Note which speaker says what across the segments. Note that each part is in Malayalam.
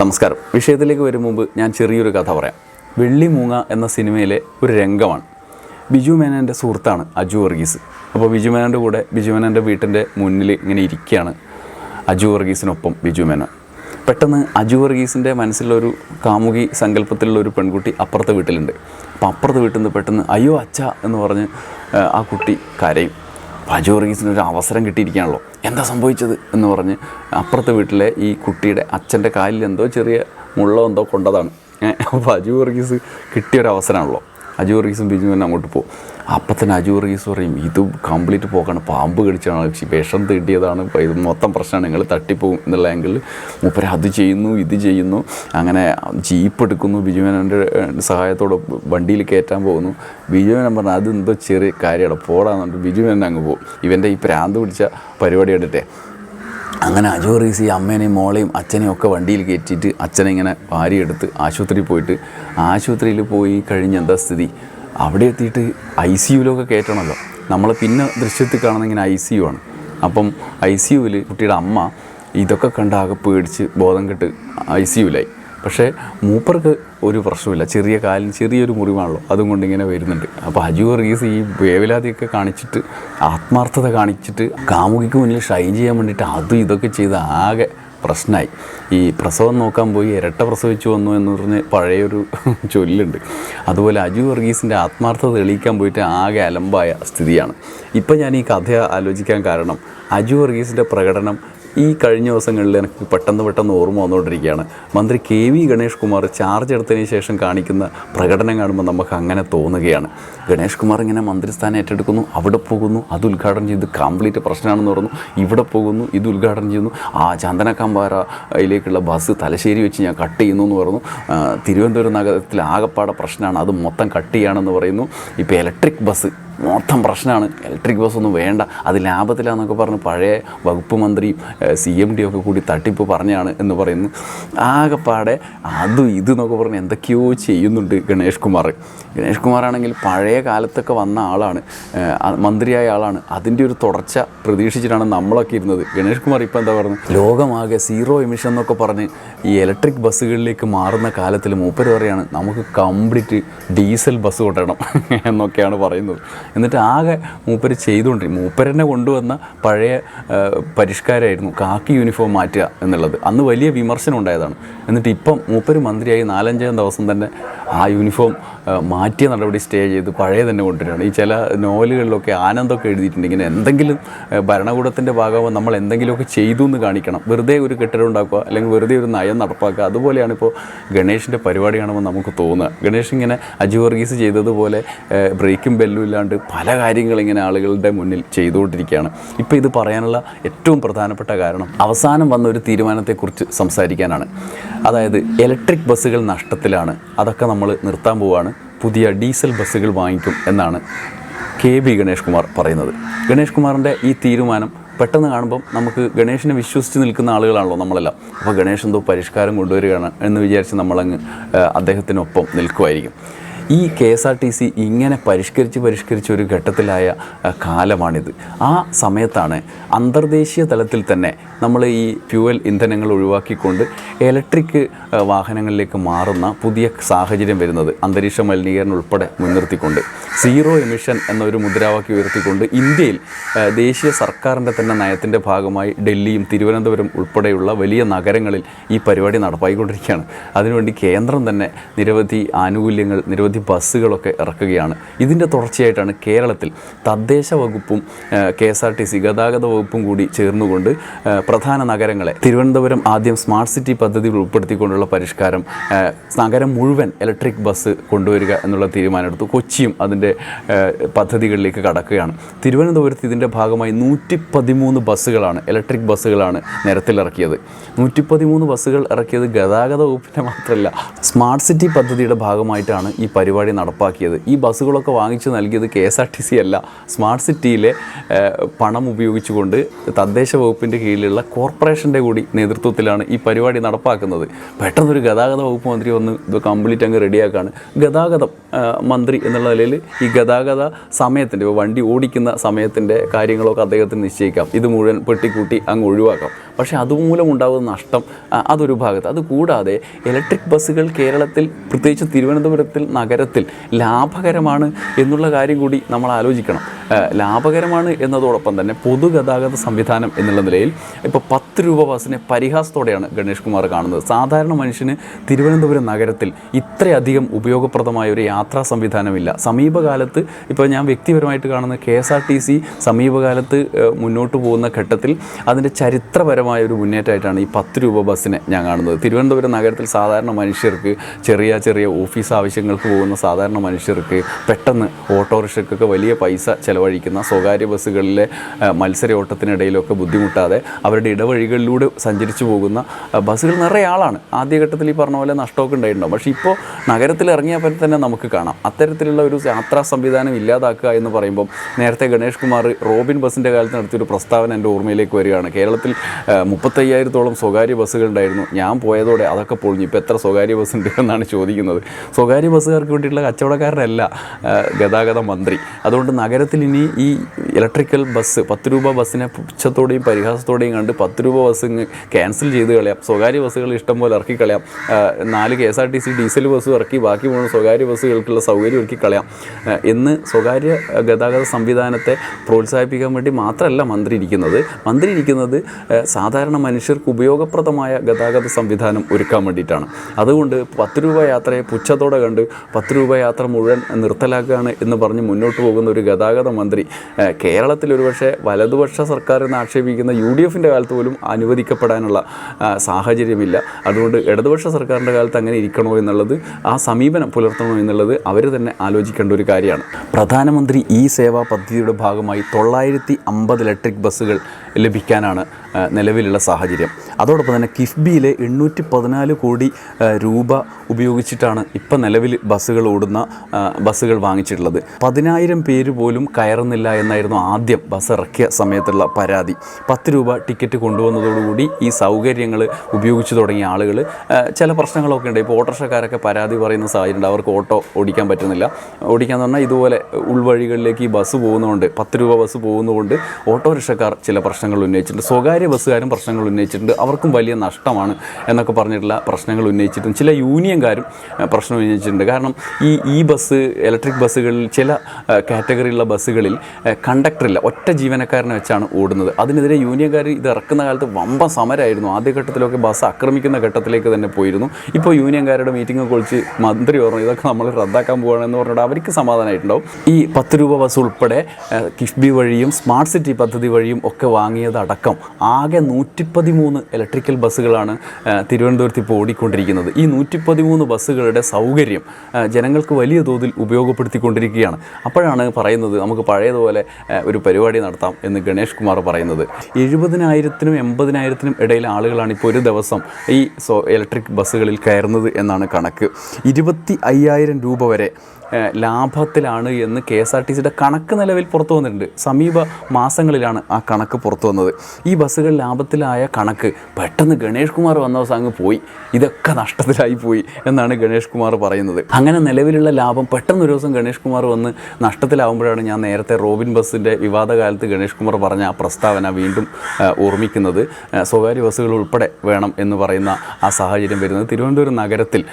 Speaker 1: നമസ്കാരം. വിഷയത്തിലേക്ക് വരും മുമ്പ് ഞാൻ ചെറിയൊരു കഥ പറയാം. വെള്ളിമൂങ്ങ എന്ന സിനിമയിലെ ഒരു രംഗമാണ്. ബിജു മേനോന്റെ സുഹൃത്താണ് അജു വർഗീസ്. അപ്പോൾ ബിജു മേനോന്റെ കൂടെ ബിജു മേനോന്റെ വീട്ടിന്റെ മുന്നിൽ ഇങ്ങനെ ഇരിക്കുകയാണ് അജു വർഗീസിനൊപ്പം ബിജു മേനോൻ പെട്ടെന്ന് അജു വർഗീസിന്റെ മനസ്സിലുള്ള ഒരു കാമുകി സങ്കല്പത്തിലുള്ള ഒരു പെൺകുട്ടി അപ്പുറത്തെ വീട്ടിലുണ്ട്. അപ്പോൾ അപ്പുറത്തെ വീട്ടിൽ നിന്ന് പെട്ടെന്ന് അയ്യോ അച്ഛ എന്ന് പറഞ്ഞ് ആ കുട്ടി കരയും. വർഗീസിന് ഒരു അവസരം കിട്ടിയിരിക്കുകയാണല്ലോ. എന്താ സംഭവിച്ചത് എന്ന് പറഞ്ഞ് അപ്പുറത്തെ വീട്ടിലെ ഈ കുട്ടിയുടെ അച്ഛന്റെ കാലിൽ എന്തോ ചെറിയ മുള്ളോ എന്തോ കൊണ്ടതാണ്. അപ്പോൾ അജു വർഗീസ് കിട്ടിയൊരവസരമാണല്ലോ. അജു വർഗീസും ബിജു തന്നെ അങ്ങോട്ട് പോകും. അപ്പം തന്നെ അജു വർഗീസ് പറയും ഇത് കംപ്ലീറ്റ് പോക്കാണ്. പാമ്പ് കടിച്ചാണ്. വിഷം തീട്ടിയതാണ് ഇത് മൊത്തം പ്രശ്നമാണ്. നിങ്ങൾ തട്ടിപ്പോവും എന്നുള്ള ആംഗിളിൽ മൂപ്പര് അത് ചെയ്യുന്നു ഇത് ചെയ്യുന്നു. അങ്ങനെ ജീപ്പ് എടുക്കുന്നു. ബിജുമേനന്റെ സഹായത്തോടെ വണ്ടിയിൽ കയറ്റാൻ പോകുന്നു. ബിജുമേനൻ പറഞ്ഞാൽ അത് എന്തോ ചെറിയ കാര്യമാണ്. പോടാന്നുണ്ട് ബിജുമേനൻ അങ്ങ് പോകും ഇവന്റെ ഈ പ്രാന്ത് പിടിച്ച പരിപാടി എടുത്തേ അങ്ങനെ അജു റീസ് ഈ അമ്മേനെയും മോളെയും അച്ഛനെയും ഒക്കെ വണ്ടിയിൽ കയറ്റിയിട്ട് അച്ഛനെ ഇങ്ങനെ വാരിയെടുത്ത് ആശുപത്രിയിൽ പോയിട്ട് ആശുപത്രിയിൽ പോയി കഴിഞ്ഞ എന്താ സ്ഥിതി? അവിടെ എത്തിയിട്ട് ഐ സി കയറ്റണമല്ലോ നമ്മൾ പിന്നെ ദൃശ്യത്തിൽ കാണുന്ന ഇങ്ങനെ ഐ സി യു ആണ് അപ്പം ഐ സി യുവിൽ കുട്ടിയുടെ അമ്മ ഇതൊക്കെ കണ്ട് ആകെ പേടിച്ച് ബോധം കെട്ട് ഐ സി യുവിലായി. പക്ഷേ മൂപ്പർക്ക് ഒരു പ്രശ്നമില്ല ചെറിയ കാലിന് ചെറിയൊരു മുറിവാണല്ലോ. അതും കൊണ്ട് ഇങ്ങനെ വരുന്നുണ്ട്. അപ്പോൾ അജു വർഗീസ് ഈ വേവലാതിയൊക്കെ കാണിച്ചിട്ട് ആത്മാർത്ഥത കാണിച്ചിട്ട് കാമുകിക്ക് മുന്നിൽ ഷൈൻ ചെയ്യാൻ വേണ്ടിയിട്ട് അതും ഇതൊക്കെ ചെയ്ത് ആകെ പ്രശ്നമായി ഈ പ്രസവം നോക്കാൻ പോയി ഇരട്ട പ്രസവിച്ചു വന്നു എന്ന് പറഞ്ഞ് പഴയൊരു ചൊല്ലുണ്ട്. അതുപോലെ അജു വർഗീസിന്റെ ആത്മാർത്ഥത തെളിയിക്കാൻ പോയിട്ട് ആകെ അലമ്പായ സ്ഥിതിയാണ്. ഇപ്പം ഞാൻ ഈ കഥ ആലോചിക്കാൻ കാരണം അജു വർഗീസിന്റെ പ്രകടനം ഈ കഴിഞ്ഞ ദിവസങ്ങളിൽ എനിക്ക് പെട്ടെന്ന് പെട്ടെന്ന് ഓർമ്മ വന്നുകൊണ്ടിരിക്കുകയാണ്. മന്ത്രി K V Ganesh Kumar charge എടുത്തതിന് ശേഷം കാണിക്കുന്ന പ്രകടനം കാണുമ്പോൾ നമുക്ക് അങ്ങനെ തോന്നുകയാണ്. ഗണേഷ് കുമാർ ഇങ്ങനെ മന്ത്രിസ്ഥാനം ഏറ്റെടുക്കുന്നു അവിടെ പോകുന്നു അത് ഉദ്ഘാടനം ചെയ്ത് കംപ്ലീറ്റ് പ്രശ്നമാണെന്ന് പറഞ്ഞു ഇവിടെ പോകുന്നു ഇത് ഉദ്ഘാടനം ചെയ്യുന്നു. ആ ചന്ദനക്കാമ്പാറയിലേക്കുള്ള ബസ് തലശ്ശേരി വെച്ച് ഞാൻ കട്ട് ചെയ്യുന്നു എന്ന് പറഞ്ഞു തിരുവനന്തപുരം നഗരത്തിൽ ആകപ്പാടെ പ്രശ്നമാണ് അത് മൊത്തം കട്ട് ചെയ്യുകയാണെന്ന് പറയുന്നു. ഇപ്പോൾ ഇലക്ട്രിക് ബസ് മൊത്തം പ്രശ്നമാണ്. ഇലക്ട്രിക് ബസ് ഒന്നും വേണ്ട. അത് ലാഭത്തിലാന്നൊക്കെ പറഞ്ഞ് പഴയ വകുപ്പ് മന്ത്രി സി എം ഡി ഒക്കെ കൂടി തട്ടിപ്പ് പറഞ്ഞാണ് എന്ന് പറയുന്നു. ആകെപ്പാടെ അതും ഇത് എന്നൊക്കെ പറഞ്ഞ് എന്തൊക്കെയോ ചെയ്യുന്നുണ്ട് ഗണേഷ് കുമാർ. ഗണേഷ് കുമാറാണെങ്കിൽ പഴയ കാലത്തൊക്കെ വന്ന ആളാണ്. മന്ത്രിയായ ആളാണ്. അതിന്റെ ഒരു തുടർച്ച പ്രതീക്ഷിച്ചിട്ടാണ് നമ്മളൊക്കെ ഇരുന്നത്. ഗണേഷ് കുമാർ ഇപ്പോൾ എന്താ പറയുന്നത്? ലോകമാകെ സീറോ എമിഷൻ എന്നൊക്കെ പറഞ്ഞ് ഈ ഇലക്ട്രിക് ബസ്സുകളിലേക്ക് മാറുന്ന കാലത്തിൽ മൂപ്പര് പറയാണ് നമുക്ക് കംപ്ലീറ്റ് ഡീസൽ ബസ് കൊട്ടണം എന്നൊക്കെയാണ് പറയുന്നത്. എന്നിട്ട് ആകെ മൂപ്പര് ചെയ്തുകൊണ്ടിരിക്കും മൂപ്പരനെ കൊണ്ടുവന്ന പഴയ പരിഷ്കാരമായിരുന്നു കാക്കി യൂണിഫോം മാറ്റുക എന്നുള്ളത്. അന്ന് വലിയ വിമർശനം ഉണ്ടായതാണ്. എന്നിട്ട് ഇപ്പം മൂപ്പര് മന്ത്രിയായി നാലഞ്ചാം ദിവസം തന്നെ ആ യൂണിഫോം മാറ്റിയ നടപടി സ്റ്റേ ചെയ്ത് പഴയ തന്നെ കൊണ്ടുവരികയാണ്. ഈ ചില നോവലുകളിലൊക്കെ ആനന്ദമൊക്കെ എഴുതിയിട്ടുണ്ട്. ഇങ്ങനെ എന്തെങ്കിലും ഭരണകൂടത്തിന്റെ ഭാഗമാകുമ്പോൾ നമ്മൾ എന്തെങ്കിലുമൊക്കെ ചെയ്തു എന്ന് കാണിക്കണം. വെറുതെ ഒരു കെട്ടിടം ഉണ്ടാക്കുക അല്ലെങ്കിൽ വെറുതെ ഒരു നയം നടപ്പാക്കുക. അതുപോലെയാണ് ഇപ്പോൾ ഗണേഷിന്റെ പരിപാടി കാണുമ്പോൾ നമുക്ക് തോന്നുക. ഗണേഷ് ഇങ്ങനെ അജു വർഗീസ് ചെയ്തതുപോലെ ബ്രേക്കും ബെല്ലും ഇല്ലാണ്ട് പല കാര്യങ്ങളിങ്ങനെ ആളുകളുടെ മുന്നിൽ ചെയ്തുകൊണ്ടിരിക്കുകയാണ്. ഇപ്പോൾ ഇത് പറയാനുള്ള ഏറ്റവും പ്രധാനപ്പെട്ട കാരണം അവസാനം വന്ന ഒരു തീരുമാനത്തെക്കുറിച്ച് സംസാരിക്കാനാണ്. അതായത് ഇലക്ട്രിക് ബസ്സുകൾ നഷ്ടത്തിലാണ്. അതൊക്കെ നമ്മൾ നിർത്താൻ പോവുകയാണ് പുതിയ ഡീസൽ ബസ്സുകൾ വാങ്ങിക്കും എന്നാണ് കെ ബി ഗണേഷ് കുമാർ പറയുന്നത്. ഗണേഷ് കുമാറിന്റെ ഈ തീരുമാനം പെട്ടെന്ന് കാണുമ്പം നമുക്ക് ഗണേഷിനെ വിശ്വസിച്ച് നിൽക്കുന്ന ആളുകളാണല്ലോ നമ്മളെല്ലാം. അപ്പോൾ ഗണേഷ് എന്തോ പരിഷ്കാരം കൊണ്ടുവരികയാണ് എന്ന് വിചാരിച്ച് നമ്മളങ്ങ് അദ്ദേഹത്തിനൊപ്പം നിൽക്കുമായിരിക്കും ഈ K S R T C ഇങ്ങനെ പരിഷ്കരിച്ച് പരിഷ്കരിച്ച് ഒരു ഘട്ടത്തിലായ കാലമാണിത്. ആ സമയത്താണ് അന്തർദേശീയ തലത്തിൽ തന്നെ നമ്മൾ ഈ ഫ്യൂവൽ ഇന്ധനങ്ങൾ ഒഴിവാക്കിക്കൊണ്ട് ഇലക്ട്രിക് വാഹനങ്ങളിലേക്ക് മാറുന്ന പുതിയ സാഹചര്യം വരുന്നത് അന്തരീക്ഷ മലിനീകരണം ഉൾപ്പെടെ മുൻനിർത്തിക്കൊണ്ട്. സീറോ എമിഷൻ എന്നൊരു മുദ്രാവാക്യം ഉയർത്തിക്കൊണ്ട് ഇന്ത്യയിൽ ദേശീയ സർക്കാരിന്റെ തന്നെ നയത്തിന്റെ ഭാഗമായി ഡൽഹിയും തിരുവനന്തപുരം ഉൾപ്പെടെയുള്ള വലിയ നഗരങ്ങളിൽ ഈ പരിപാടി നടപ്പായിക്കൊണ്ടിരിക്കുകയാണ്. അതിനുവേണ്ടി കേന്ദ്രം തന്നെ നിരവധി ആനുകൂല്യങ്ങൾ നിരവധി ബസ്സുകളൊക്കെ ഇറക്കുകയാണ്. ഇതിന്റെ തുടർച്ചയായിട്ടാണ് കേരളത്തിൽ തദ്ദേശ വകുപ്പും K S R T C ഗതാഗത വകുപ്പും കൂടി ചേർന്നുകൊണ്ട് പ്രധാന നഗരങ്ങളെ. തിരുവനന്തപുരം ആദ്യം സ്മാർട്ട് സിറ്റി പദ്ധതിയിൽ ഉൾപ്പെടുത്തിക്കൊണ്ടുള്ള പരിഷ്കാരം നഗരം മുഴുവൻ ഇലക്ട്രിക് ബസ് കൊണ്ടുവരിക എന്നുള്ള തീരുമാനമെടുത്തു. കൊച്ചിയും അതിന്റെ പദ്ധതികളിലേക്ക് കടക്കുകയാണ്. തിരുവനന്തപുരത്ത് ഇതിന്റെ ഭാഗമായി നൂറ്റി പതിമൂന്ന് ബസ്സുകളാണ് ഇലക്ട്രിക് ബസ്സുകളാണ് നിരത്തിലിറക്കിയത് നൂറ്റി പതിമൂന്ന് ബസ്സുകൾ ഇറക്കിയത് ഗതാഗത വകുപ്പിന്റെ മാത്രമല്ല സ്മാർട്ട് സിറ്റി പദ്ധതിയുടെ ഭാഗമായിട്ടാണ് ഈ പരിപാടി നടപ്പാക്കിയത്. ഈ ബസ്സുകളൊക്കെ വാങ്ങിച്ചു നൽകിയത് K S R T C അല്ല. സ്മാർട്ട് സിറ്റിയിലെ പണം ഉപയോഗിച്ചുകൊണ്ട് തദ്ദേശ വകുപ്പിന്റെ കീഴിലുള്ള കോർപ്പറേഷന്റെ കൂടി നേതൃത്വത്തിലാണ് ഈ പരിപാടി നടപ്പാക്കുന്നത്. പെട്ടെന്നൊരു ഗതാഗത വകുപ്പ് മന്ത്രി വന്ന് ഇത് കംപ്ലീറ്റ് അങ്ങ് റെഡിയാക്കാണ്. ഗതാഗതം മന്ത്രി എന്നുള്ള നിലയിൽ ഈ ഗതാഗത സമയത്തിന്റെ വണ്ടി ഓടിക്കുന്ന സമയത്തിന്റെ കാര്യങ്ങളൊക്കെ അദ്ദേഹത്തിന് നിശ്ചയിക്കാം. ഇത് മുഴുവൻ പെട്ടിക്കൂട്ടി അങ്ങ് ഒഴിവാക്കാം. പക്ഷേ അതുമൂലം ഉണ്ടാകുന്ന നഷ്ടം അതൊരു ഭാഗത്ത്. അതുകൂടാതെ ഇലക്ട്രിക് ബസ്സുകൾ കേരളത്തിൽ പ്രത്യേകിച്ച് തിരുവനന്തപുരത്തിൽ നഗരത്തിൽ ലാഭകരമാണ് എന്നുള്ള കാര്യം കൂടി നമ്മൾ ആലോചിക്കണം. ലാഭകരമാണ് എന്നതോടൊപ്പം തന്നെ പൊതുഗതാഗത സംവിധാനം എന്നുള്ള നിലയിൽ ഇപ്പോൾ പത്ത് രൂപ ബസ്സിനെ പരിഹാസത്തോടെയാണ് ഗണേഷ് കുമാർ കാണുന്നത്. സാധാരണ മനുഷ്യന് തിരുവനന്തപുരം നഗരത്തിൽ ഇത്രയധികം ഉപയോഗപ്രദമായ ഒരു യാത്രാ സംവിധാനമില്ല. സമീപകാലത്ത് ഇപ്പോൾ ഞാൻ വ്യക്തിപരമായിട്ട് കാണുന്ന K S R T C സമീപകാലത്ത് മുന്നോട്ട് പോകുന്ന ഘട്ടത്തിൽ അതിന്റെ ചരിത്രപരമായ ഒരു മുന്നേറ്റമായിട്ടാണ് ഈ പത്ത് രൂപ ബസ്സിനെ ഞാൻ കാണുന്നത്. തിരുവനന്തപുരം നഗരത്തിൽ സാധാരണ മനുഷ്യർക്ക് ചെറിയ ചെറിയ ഓഫീസ് ആവശ്യങ്ങൾക്ക് പോകുന്ന സാധാരണ മനുഷ്യർക്ക് പെട്ടെന്ന് ഓട്ടോറിക്ഷയ്ക്കൊക്കെ വലിയ പൈസ ചിലവഴിക്കുന്ന സ്വകാര്യ ബസ്സുകളിലെ മത്സര ഓട്ടത്തിനിടയിലൊക്കെ ബുദ്ധിമുട്ടാതെ അവരുടെ ഇടവഴികളിലൂടെ സഞ്ചരിച്ചു പോകുന്ന ബസ്സുകൾ നിറയെ ആളാണ്. ആദ്യഘട്ടത്തിൽ ഈ പറഞ്ഞ പോലെ നഷ്ടമൊക്കെ ഉണ്ടായിട്ടുണ്ടാവും. പക്ഷേ ഇപ്പോൾ നഗരത്തിൽ ഇറങ്ങിയപ്പോൾ തന്നെ നമുക്ക് കാണാം. അത്തരത്തിലുള്ള ഒരു യാത്രാ സംവിധാനം ഇല്ലാതാക്കുക എന്ന് പറയുമ്പം നേരത്തെ ഗണേഷ് കുമാർ റോബിൻ ബസ്സിന്റെ കാലത്ത് നടത്തിയൊരു പ്രസ്താവന എന്റെ ഓർമ്മയിലേക്ക് വരികയാണ്. കേരളത്തിൽ മുപ്പത്തയ്യായിരത്തോളം സ്വകാര്യ ബസ്സുകളുണ്ടായിരുന്നു ഞാൻ പോയതോടെ അതൊക്കെ പൊളിഞ്ഞു. ഇപ്പോൾ എത്ര സ്വകാര്യ ബസ് ഉണ്ട് എന്നാണ് ചോദിക്കുന്നത്. സ്വകാര്യ ബസ്സുകാർക്ക് വേണ്ടിയിട്ടുള്ള കച്ചവടക്കാരനല്ല ഗതാഗത മന്ത്രി. അതുകൊണ്ട് നഗരത്തിൽ ഇനി ഈ ഇലക്ട്രിക്കൽ ബസ് പത്ത് രൂപ ബസ്സിനെ പുച്ഛത്തോടെയും പരിഹാസത്തോടെയും കണ്ട് പത്ത് രൂപ ബസ് ക്യാൻസൽ ചെയ്ത് കളയാം. സ്വകാര്യ ബസ്സുകൾ ഇഷ്ടം പോലെ ഇറക്കി കളയാം. നാല് K S R T C diesel ബസ്സും ഇറക്കി ബാക്കി മൂന്ന് സ്വകാര്യ ബസ്സുകൾക്കുള്ള സൗകര്യം ഒരുക്കി കളയാം. എന്ന് സ്വകാര്യ ഗതാഗത സംവിധാനത്തെ പ്രോത്സാഹിപ്പിക്കാൻ വേണ്ടി മാത്രമല്ല മന്ത്രി ഇരിക്കുന്നത്. മന്ത്രി ഇരിക്കുന്നത് സാധാരണ മനുഷ്യർക്ക് ഉപയോഗപ്രദമായ ഗതാഗത സംവിധാനം ഒരുക്കാൻ വേണ്ടിയിട്ടാണ്. അതുകൊണ്ട് പത്ത് രൂപ യാത്രയെ പുച്ഛത്തോടെ കണ്ട് പത്ത് രൂപ യാത്ര മുഴുവൻ നിർത്തലാക്കുകയാണ് എന്ന് പറഞ്ഞ് മുന്നോട്ട് പോകുന്ന ഒരു ഗതാഗത മന്ത്രി കേരളത്തിൽ ഒരുപക്ഷെ വലതുപക്ഷ സർക്കാർ എന്ന് ആക്ഷേപിക്കുന്ന യു ഡി എഫിന്റെ കാലത്ത് പോലും അനുവദിക്കപ്പെടാനുള്ള സാഹചര്യമില്ല. അതുകൊണ്ട് ഇടതുപക്ഷ സർക്കാരിന്റെ കാലത്ത് അങ്ങനെ ഇരിക്കണോ എന്നുള്ളത് ആ സമീപനം പുലർത്തണോ എന്നുള്ളത് അവർ തന്നെ ആലോചിക്കേണ്ട ഒരു കാര്യമാണ്. പ്രധാനമന്ത്രി ഈ സേവാ പദ്ധതിയുടെ ഭാഗമായി തൊള്ളായിരത്തി അമ്പത് ഇലക്ട്രിക് ബസ്സുകൾ ലഭിക്കാനാണ് നിലവിലുള്ള സാഹചര്യം. അതോടൊപ്പം തന്നെ കിഫ്ബിയിലെ എണ്ണൂറ്റി പതിനാല് കോടി രൂപ ഉപയോഗിച്ചിട്ടാണ് ഇപ്പം നിലവിൽ ബസ്സുകൾ ഓടുന്ന ബസ്സുകൾ വാങ്ങിച്ചിട്ടുള്ളത്. പതിനായിരം പേര് പോലും കയറുന്നില്ല എന്നായിരുന്നു ആദ്യം ബസ് ഇറക്കിയ സമയത്തുള്ള പരാതി. പത്ത് രൂപ ടിക്കറ്റ് കൊണ്ടുവന്നതോടുകൂടി ഈ സൗകര്യങ്ങൾ ഉപയോഗിച്ച് തുടങ്ങിയ ആളുകൾ ചില പ്രശ്നങ്ങളൊക്കെ ഉണ്ട്. ഇപ്പോൾ ഓട്ടോറിക്ഷക്കാരൊക്കെ പരാതി പറയുന്ന സാഹചര്യമുണ്ട്. അവർക്ക് ഓട്ടോ ഓടിക്കാൻ പറ്റുന്നില്ല. ഓടിക്കാൻ പറഞ്ഞാൽ ഇതുപോലെ ഉൾവഴികളിലേക്ക് ഈ ബസ് പോകുന്നതുകൊണ്ട് പത്ത് രൂപ ബസ് പോകുന്നതുകൊണ്ട് ഓട്ടോറിക്ഷക്കാർ ചില പ്രശ്നങ്ങൾ ഉന്നയിച്ചിട്ടുണ്ട്. സ്വകാര്യ ബസ്സുകാരും പ്രശ്നങ്ങൾ ഉന്നയിച്ചിട്ടുണ്ട്. അവർക്കും വലിയ നഷ്ടമാണ് എന്നൊക്കെ പറഞ്ഞിട്ടുള്ള പ്രശ്നങ്ങൾ ഉന്നയിച്ചിട്ടുണ്ട്. ചില യൂണിയൻകാരും പ്രശ്നം ഉന്നയിച്ചിട്ടുണ്ട്. കാരണം ഈ ഈ ബസ് ഇലക്ട്രിക് ബസ്സുകളിൽ ചില കാറ്റഗറിയിലുള്ള ബസ്സുകളിൽ കണ്ടക്ടറില്ല. ഒറ്റ ജീവനക്കാരനെ വെച്ചാണ് ഓടുന്നത്. അതിനെതിരെ യൂണിയൻകാർ ഇത് ഇറക്കുന്ന കാലത്ത് വമ്പ സമരമായിരുന്നു ആദ്യഘട്ടത്തിലൊക്കെ ബസ് ആക്രമിക്കുന്ന ഘട്ടത്തിലേക്ക് തന്നെ പോയിരുന്നു. ഇപ്പോൾ യൂണിയൻകാരുടെ മീറ്റിംഗ് ഒക്കെ മന്ത്രി പറഞ്ഞു ഇതൊക്കെ നമ്മൾ റദ്ദാക്കാൻ പോകണമെന്ന് പറഞ്ഞിട്ട് അവർക്ക് സമാധാനമായിട്ടുണ്ടാവും. ഈ പത്ത് രൂപ ബസ് ഉൾപ്പെടെ കിഫ്ബി വഴിയും സ്മാർട്ട് സിറ്റി പദ്ധതി വഴിയും ഒക്കെ വാങ്ങിയതടക്കം ആകെ നൂറ്റിപ്പതിമൂന്ന് ഇലക്ട്രിക്കൽ ബസ്സുകളാണ് തിരുവനന്തപുരത്ത് ഇപ്പോൾ ഓടിക്കൊണ്ടിരിക്കുന്നത്. ഈ നൂറ്റിപ്പതിമൂന്ന് ബസ്സുകളുടെ സൗകര്യം ജനങ്ങൾക്ക് വലിയ തോതിൽ ഉപയോഗപ്പെടുത്തിക്കൊണ്ടിരിക്കുകയാണ്. അപ്പോഴാണ് പറയുന്നത് നമുക്ക് പഴയതുപോലെ ഒരു പരിപാടി നടത്താം എന്ന് ഗണേഷ് കുമാർ പറയുന്നത്. എഴുപതിനായിരത്തിനും എൺപതിനായിരത്തിനും ഇടയിൽ ആളുകളാണ് ഇപ്പോൾ ഒരു ദിവസം ഈ സോ ഇലക്ട്രിക് ബസ്സുകളിൽ കയറുന്നത് എന്നാണ് കണക്ക്. ഇരുപത്തി അയ്യായിരം രൂപ വരെ ലാഭത്തിലാണ് എന്ന് കെ എസ് ആർ ടി സിയുടെ കണക്ക് നിലവിൽ പുറത്തു വന്നിട്ടുണ്ട്. സമീപ മാസങ്ങളിലാണ് ആ കണക്ക് പുറത്തു വന്നത്. ഈ ബസ്സുകൾ ലാഭത്തിലായ കണക്ക് പെട്ടെന്ന് ഗണേഷ് കുമാർ വന്ന ദിവസം അങ്ങ് പോയി. ഇതൊക്കെ നഷ്ടത്തിലായി പോയി എന്നാണ് ഗണേഷ് കുമാർ പറയുന്നത്. അങ്ങനെ നിലവിലുള്ള ലാഭം പെട്ടെന്ന് ഒരു ദിവസം ഗണേഷ് കുമാർ വന്ന് നഷ്ടത്തിലാവുമ്പോഴാണ് ഞാൻ നേരത്തെ റോബിൻ ബസ്സിന്റെ വിവാദകാലത്ത് ഗണേഷ് കുമാർ പറഞ്ഞ ആ പ്രസ്താവന വീണ്ടും ഓർമ്മിക്കുന്നത്. സ്വകാര്യ ബസ്സുകൾ ഉൾപ്പെടെ വേണം എന്ന് പറയുന്ന ആ സാഹചര്യം വരുന്നത്. തിരുവനന്തപുരം നഗരത്തിൽ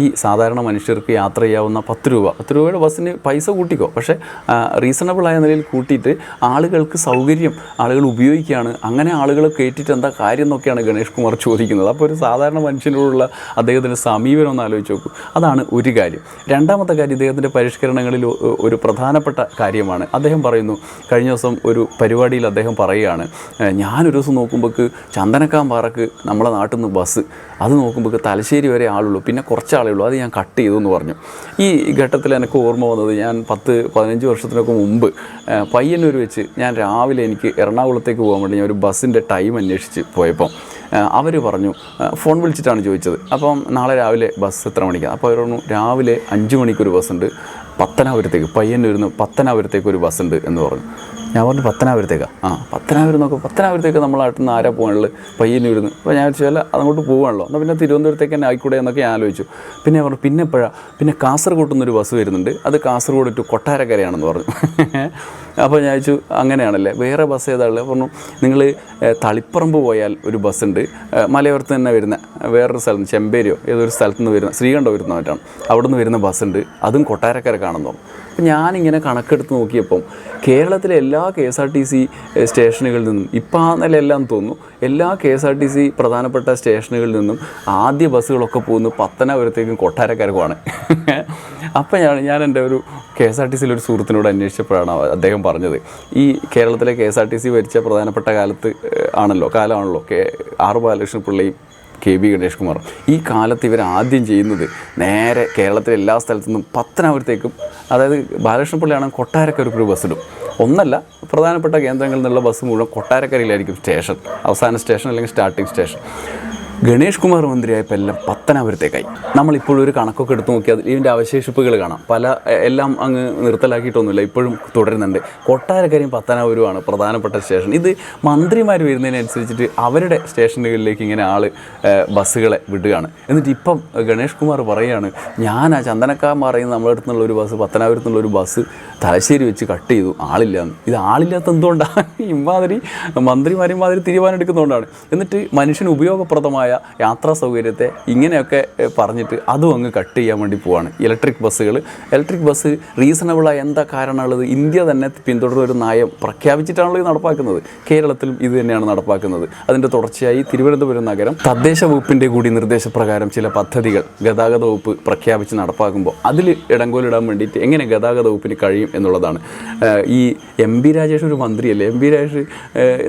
Speaker 1: ഈ സാധാരണ മനുഷ്യർക്ക് യാത്ര ചെയ്യാവുന്ന പത്ത് രൂപ പത്ത് രൂപയുടെ ബസ്സിന് പൈസ കൂട്ടിക്കോ. പക്ഷേ റീസണബിളായ നിലയിൽ കൂട്ടിയിട്ട് ആളുകൾക്ക് സൗകര്യം ആളുകൾ ഉപയോഗിക്കുകയാണ്. അങ്ങനെ ആളുകളെ കയറ്റിയിട്ട് എന്താ കാര്യം എന്നൊക്കെയാണ് ഗണേഷ് കുമാർ ചോദിക്കുന്നത്. അപ്പോൾ ഒരു സാധാരണ മനുഷ്യനോടുള്ള അദ്ദേഹത്തിന്റെ സമീപനം ഒന്ന് ആലോചിച്ച് നോക്കൂ. അതാണ് ഒരു കാര്യം. രണ്ടാമത്തെ കാര്യം ഇദ്ദേഹത്തിന്റെ പരിഷ്കരണങ്ങളിൽ ഒരു പ്രധാനപ്പെട്ട കാര്യമാണ്. അദ്ദേഹം പറയുന്നു കഴിഞ്ഞ ദിവസം ഒരു പരിപാടിയിൽ അദ്ദേഹം പറയുകയാണ് "ഏഹ്, ഞാനൊരു ദിവസം നോക്കുമ്പോൾക്ക് ചന്ദനക്കാമ്പാറക്ക് നമ്മളെ നാട്ടിൽ നിന്ന് ബസ്. അത് നോക്കുമ്പോൾ തലശ്ശേരി വരെ ആളുള്ളൂ. പിന്നെ കുറച്ച് ആളേ ഉള്ളൂ. അത് ഞാൻ കട്ട് ചെയ്തു എന്ന് പറഞ്ഞു. ഈ ഘട്ടത്തിൽ എനിക്ക് ഓർമ്മ വന്നത് ഞാൻ പത്ത് പതിനഞ്ച് വർഷത്തിനൊക്കെ മുമ്പ് പയ്യന്നൂർ വെച്ച് ഞാൻ രാവിലെ എനിക്ക് എറണാകുളത്തേക്ക് പോകാൻ വേണ്ടി ഞാൻ ഒരു ബസ്സിന്റെ ടൈം അന്വേഷിച്ച് പോയപ്പം അവർ പറഞ്ഞു ഫോൺ വിളിച്ചിട്ടാണ് ചോദിച്ചത്. അപ്പം നാളെ രാവിലെ ബസ് എത്ര മണിക്കാണ്? അപ്പോൾ അവർ പറഞ്ഞു രാവിലെ അഞ്ച് മണിക്കൊരു ബസ്സുണ്ട് പത്തനാപുരത്തേക്ക് പയ്യന്നൂരിൽ നിന്ന് പത്തനാപുരത്തേക്ക് ഒരു ബസ്സുണ്ട് എന്ന് പറഞ്ഞു. ഞാൻ പറഞ്ഞു പത്തനാപുരത്തേക്കാണ് ആ പത്തനാപുരം നോക്കും പത്തനാപുരത്തേക്ക് നമ്മളായിട്ട് നിന്ന് ആരാ പോകാനുള്ളത്? പയ്യന്നൂരിൽ ഇരുന്ന് അപ്പോൾ ഞാൻ വെച്ചാൽ അതങ്ങോട്ട് പോകാണല്ലോ എന്നാൽ പിന്നെ തിരുവനന്തപുരത്തേക്ക് തന്നെ ആയിക്കൂടെ എന്നൊക്കെ ഞാൻ ആലോചിച്ചു. പിന്നെ പറഞ്ഞു പിന്നെ എപ്പോഴാണ് പിന്നെ കാസർഗോഡ് നിന്നൊരു ബസ് വരുന്നുണ്ട്. അത് കാസർഗോഡ് ടു കൊട്ടാരക്കരയാണെന്ന് പറഞ്ഞു. അപ്പോൾ ഞാൻ ചോദിച്ചു അങ്ങനെയാണല്ലേ? വേറെ ബസ് ഏതാണല്ലേ പറഞ്ഞു നിങ്ങൾ തളിപ്പറമ്പ് പോയാൽ ഒരു ബസ്സുണ്ട്. മലയോരത്ത് തന്നെ വരുന്ന വേറൊരു സ്ഥലം ചെമ്പേരിയോ ഏതൊരു സ്ഥലത്ത് നിന്ന് വരുന്ന ശ്രീകണ്ഠപുരത്ത് മറ്റാണ് അവിടെ നിന്ന് വരുന്ന ബസ്സുണ്ട്. അതും കൊട്ടാരക്കര കാണുന്നു അപ്പോൾ ഞാനിങ്ങനെ കണക്കെടുത്ത് നോക്കിയപ്പം കേരളത്തിലെ എല്ലാ K S R T C സ്റ്റേഷനുകളിൽ നിന്നും ഇപ്പം ആ നിലയെല്ലാം തോന്നുന്നു എല്ലാ K S R T C പ്രധാനപ്പെട്ട സ്റ്റേഷനുകളിൽ നിന്നും ആദ്യ ബസ്സുകളൊക്കെ പോകുന്നത് പത്തനാപുരത്തേക്കും കൊട്ടാരക്കരക്കുമാണ്. അപ്പം ഞാൻ ഞാൻ എന്റെ ഒരു കെ എസ് ആർ ടി സിയിലൊരു സുഹൃത്തിനോട് അന്വേഷിച്ചപ്പോഴാണ് അദ്ദേഹം പറഞ്ഞത് ഈ കേരളത്തിലെ K S R T C ഭരിച്ച പ്രധാനപ്പെട്ട കാലത്ത് ആണല്ലോ കാലമാണല്ലോ കെ ആർ ബാലകൃഷ്ണ പിള്ളയും കെ ബി ഗണേഷ് കുമാർ ഈ കാലത്ത് ഇവർ ആദ്യം ചെയ്യുന്നത് നേരെ കേരളത്തിലെ എല്ലാ സ്ഥലത്തു നിന്നും പത്തനാപുരത്തേക്കും അതായത് ബാലകൃഷ്ണപിള്ളിയാണെങ്കിൽ കൊട്ടാരക്കരയ്ക്ക് ഒരു ബസ് ഇടും ഒന്നല്ല പ്രധാനപ്പെട്ട കേന്ദ്രങ്ങളിൽ നിന്നുള്ള ബസ് മുഴുവൻ കൊട്ടാരക്കരയിലായിരിക്കും സ്റ്റേഷൻ. അവസാന സ്റ്റേഷൻ അല്ലെങ്കിൽ സ്റ്റാർട്ടിംഗ് സ്റ്റേഷൻ ഗണേഷ് കുമാർ മന്ത്രിയായപ്പോൾ എല്ലാം പത്തനാപുരത്തേക്കായി. നമ്മളിപ്പോഴും ഒരു കണക്കൊക്കെ എടുത്ത് നോക്കിയാൽ ഇതിന്റെ അവശേഷിപ്പുകൾ കാണാം. പല എല്ലാം അങ്ങ് നിർത്തലാക്കിയിട്ടൊന്നുമില്ല ഇപ്പോഴും തുടരുന്നുണ്ട്. കൊട്ടാരക്കരയും പത്തനാപുരമാണ് പ്രധാനപ്പെട്ട സ്റ്റേഷൻ. ഇത് മന്ത്രിമാർ വരുന്നതിനനുസരിച്ചിട്ട് അവരുടെ സ്റ്റേഷനുകളിലേക്ക് ഇങ്ങനെ ആൾ ബസ്സുകളെ വിടുകയാണ്. എന്നിട്ട് ഇപ്പം ഗണേഷ് കുമാർ പറയുകയാണ് ഞാൻ ആ ചന്ദനക്കാർ പറയുന്ന നമ്മുടെ അടുത്തുള്ള ഒരു ബസ് പത്തനാപുരത്തു ഒരു ബസ് തലശ്ശേരി വെച്ച് കട്ട് ചെയ്തു. ആളില്ല. ഇത് ആളില്ലാത്ത എന്തുകൊണ്ടാണ്? ഇമാതിരി മന്ത്രിമാരും മാതിരി തീരുമാനം എടുക്കുന്നതുകൊണ്ടാണ്. എന്നിട്ട് മനുഷ്യന് ഉപയോഗപ്രദമായ യാത്രാ സൗകര്യത്തെ ഇങ്ങനെയൊക്കെ പറഞ്ഞിട്ട് അതും അങ്ങ് കട്ട് ചെയ്യാൻ വേണ്ടി പോവാണ്. ഇലക്ട്രിക് ബസ്സുകൾ ഇലക്ട്രിക് ബസ് റീസണബിളായ എന്താ കാരണമുള്ളത്? ഇന്ത്യ തന്നെ പിന്തുടരുന്ന ഒരു നയം പ്രഖ്യാപിച്ചിട്ടാണല്ലോ ഇത് നടപ്പാക്കുന്നത്. കേരളത്തിലും ഇത് തന്നെയാണ് നടപ്പാക്കുന്നത്. അതിന്റെ തുടർച്ചയായി തിരുവനന്തപുരം നഗരം തദ്ദേശ വകുപ്പിന്റെ കൂടി നിർദ്ദേശപ്രകാരം ചില പദ്ധതികൾ ഗതാഗത വകുപ്പ് പ്രഖ്യാപിച്ച് നടപ്പാക്കുമ്പോൾ അതിൽ ഇടങ്കോലിടാൻ വേണ്ടിയിട്ട് എങ്ങനെ ഗതാഗത വകുപ്പിന് കഴിയും എന്നുള്ളതാണ്. ഈ എം ബി രാജേഷ് ഒരു മന്ത്രിയല്ലേ? എം ബി രാജേഷ്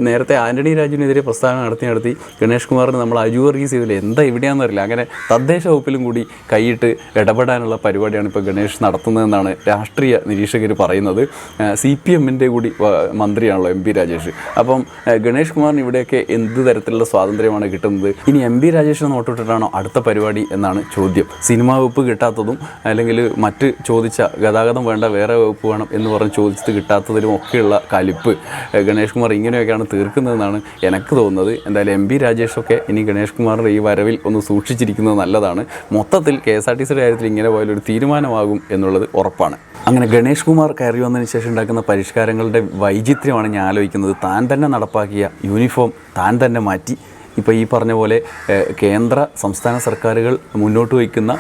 Speaker 1: നേരത്തെ ആന്റണി രാജുവിനെതിരെ പ്രസ്താവന നടത്തി നടത്തി ഗണേഷ് കുമാറിന് നമ്മൾ അജു വർഗീസ് ചെയ്തില്ല? എന്താ ഇവിടെയാണെന്ന് അറിയില്ല. അങ്ങനെ തദ്ദേശ വകുപ്പിലും കൂടി കൈയിട്ട് ഇടപെടാനുള്ള പരിപാടിയാണ് ഇപ്പോൾ ഗണേഷ് നടത്തുന്നതെന്നാണ് രാഷ്ട്രീയ നിരീക്ഷകർ പറയുന്നത്. സി പി എമ്മിന്റെ കൂടി മന്ത്രിയാണല്ലോ എം പി രാജേഷ്. അപ്പം ഗണേഷ് കുമാറിന് ഇവിടെയൊക്കെ എന്ത് തരത്തിലുള്ള സ്വാതന്ത്ര്യമാണ് കിട്ടുന്നത്? ഇനി എം പി രാജേഷിനെ നോട്ടിട്ടിട്ടാണോ അടുത്ത പരിപാടി എന്നാണ് ചോദ്യം. സിനിമാ വകുപ്പ് കിട്ടാത്തതും അല്ലെങ്കിൽ മറ്റ് ചോദിച്ച ഗതാഗതം വേണ്ട വേറെ വകുപ്പ് വേണം എന്ന് പറഞ്ഞ് ചോദിച്ചത് കിട്ടാത്തതിലും ഒക്കെയുള്ള കലിപ്പ് ഗണേഷ് കുമാർ ഇങ്ങനെയൊക്കെയാണ് തീർക്കുന്നതെന്നാണ് എനിക്ക് തോന്നുന്നത്. എന്തായാലും എം പി രാജേഷൊക്കെ ഇനി ഗണേഷ് കുമാറിന്റെ ഈ വരവിൽ ഒന്ന് സൂക്ഷിച്ചിരിക്കുന്നത് നല്ലതാണ്. മൊത്തത്തിൽ കെ എസ് ആർ ടി സിയുടെ കാര്യത്തിൽ ഇങ്ങനെ പോയാലൊരു തീരുമാനമാകും എന്നുള്ളത് ഉറപ്പാണ്. അങ്ങനെ ഗണേഷ് കുമാർ കയറി വന്നതിന് ശേഷം ഉണ്ടാക്കുന്ന പരിഷ്കാരങ്ങളുടെ വൈചിത്ര്യമാണ് ഞാൻ ആലോചിക്കുന്നത്. താൻ തന്നെ നടപ്പാക്കിയ യൂണിഫോം താൻ തന്നെ മാറ്റി. ഇപ്പോൾ ഈ പറഞ്ഞ പോലെ കേന്ദ്ര സംസ്ഥാന സർക്കാരുകൾ മുന്നോട്ട് വയ്ക്കുന്ന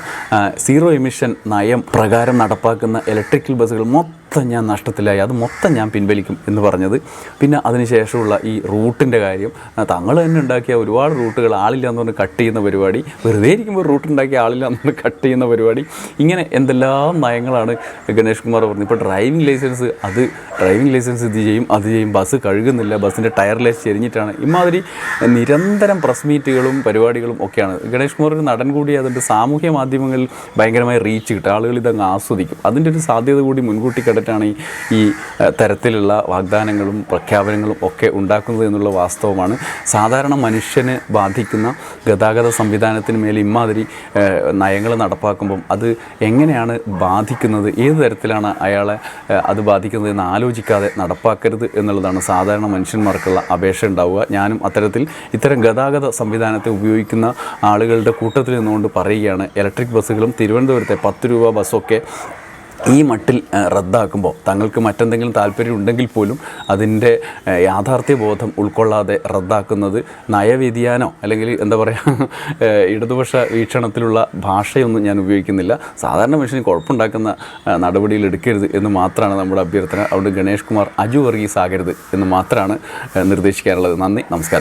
Speaker 1: സീറോ എമിഷൻ നയം പ്രകാരം നടപ്പാക്കുന്ന ഇലക്ട്രിക്കൽ ബസ്സുകൾ മൊത്തം ഞാൻ നഷ്ടത്തിലായി. അത് മൊത്തം ഞാൻ പിൻവലിക്കും എന്ന് പറഞ്ഞത്. പിന്നെ അതിനുശേഷമുള്ള ഈ റൂട്ടിന്റെ കാര്യം തങ്ങൾ തന്നെ ഉണ്ടാക്കിയ ഒരുപാട് റൂട്ടുകൾ ആളില്ല എന്ന് പറഞ്ഞ് കട്ട് ചെയ്യുന്ന പരിപാടി വെറുതെ ഇരിക്കുമ്പോൾ റൂട്ട് ഉണ്ടാക്കിയ ആളില്ല എന്ന് പറഞ്ഞ് കട്ട് ചെയ്യുന്ന പരിപാടി ഇങ്ങനെ എന്തെല്ലാം നയങ്ങളാണ് ഗണേഷ് കുമാർ പറഞ്ഞത്. ഇപ്പോൾ ഡ്രൈവിംഗ് ലൈസൻസ് അത് ഡ്രൈവിംഗ് ലൈസൻസ് ഇത് ചെയ്യും അത് ചെയ്യും ബസ് കഴുകുന്നില്ല ബസ്സിന്റെ ടയർ ലൈസ് ചെരിഞ്ഞിട്ടാണ്. ഇമാതിരി നിരന്തരം പ്രസ് മീറ്റുകളും പരിപാടികളും ഒക്കെയാണ്. ഗണേഷ് കുമാർ ഒരു നടൻ കൂടി അതിന്റെ സാമൂഹ്യ മാധ്യമങ്ങളിൽ ഭയങ്കരമായി റീച്ച് കിട്ടും. ആളുകൾ ഇതങ്ങ് ആസ്വദിക്കും. അതിന്റെ ഒരു സാധ്യത കൂടി മുൻകൂട്ടി ഈ ഈ തരത്തിലുള്ള വാഗ്ദാനങ്ങളും പ്രഖ്യാപനങ്ങളും ഒക്കെ ഉണ്ടാക്കുന്നത് എന്നുള്ള വാസ്തവമാണ്. സാധാരണ മനുഷ്യന് ബാധിക്കുന്ന ഗതാഗത സംവിധാനത്തിന് മേൽ ഇമാതിരി നയങ്ങൾ നടപ്പാക്കുമ്പം അത് എങ്ങനെയാണ് ബാധിക്കുന്നത്? ഏത് തരത്തിലാണ് അയാളെ അത് ബാധിക്കുന്നത് എന്ന് ആലോചിക്കാതെ നടപ്പാക്കരുത് എന്നുള്ളതാണ് സാധാരണ മനുഷ്യന്മാർക്കുള്ള അപേക്ഷ ഉണ്ടാവുക. ഞാനും അത്തരത്തിൽ ഇത്തരം ഗതാഗത സംവിധാനത്തെ ഉപയോഗിക്കുന്ന ആളുകളുടെ കൂട്ടത്തിൽ നിന്നുകൊണ്ട് പറയുകയാണ്. ഇലക്ട്രിക് ബസ്സുകളും തിരുവനന്തപുരത്തെ പത്ത് രൂപ ബസ്സൊക്കെ ഈ മട്ടിൽ റദ്ദാക്കുമ്പോൾ തങ്ങൾക്ക് മറ്റെന്തെങ്കിലും താല്പര്യം ഉണ്ടെങ്കിൽ പോലും അതിന്റെ യാഥാർത്ഥ്യബോധം യാഥാർത്ഥ്യ ബോധം ഉൾക്കൊള്ളാതെ റദ്ദാക്കുന്നത് നയവ്യതിയാനോ അല്ലെങ്കിൽ എന്താ പറയുക ഇടതുപക്ഷ വീക്ഷണത്തിലുള്ള ഭാഷയൊന്നും ഞാൻ ഉപയോഗിക്കുന്നില്ല. സാധാരണ മനുഷ്യന് കുഴപ്പമുണ്ടാക്കുന്ന നടപടിയിൽ എടുക്കരുത് എന്ന് മാത്രമാണ് നമ്മുടെ അഭ്യർത്ഥന. അതുകൊണ്ട് ഗണേഷ് കുമാർ അജു വർഗീസ് ആകരുത് എന്ന് മാത്രമാണ് നിർദ്ദേശിക്കാനുള്ളത് നന്ദി നമസ്കാരം.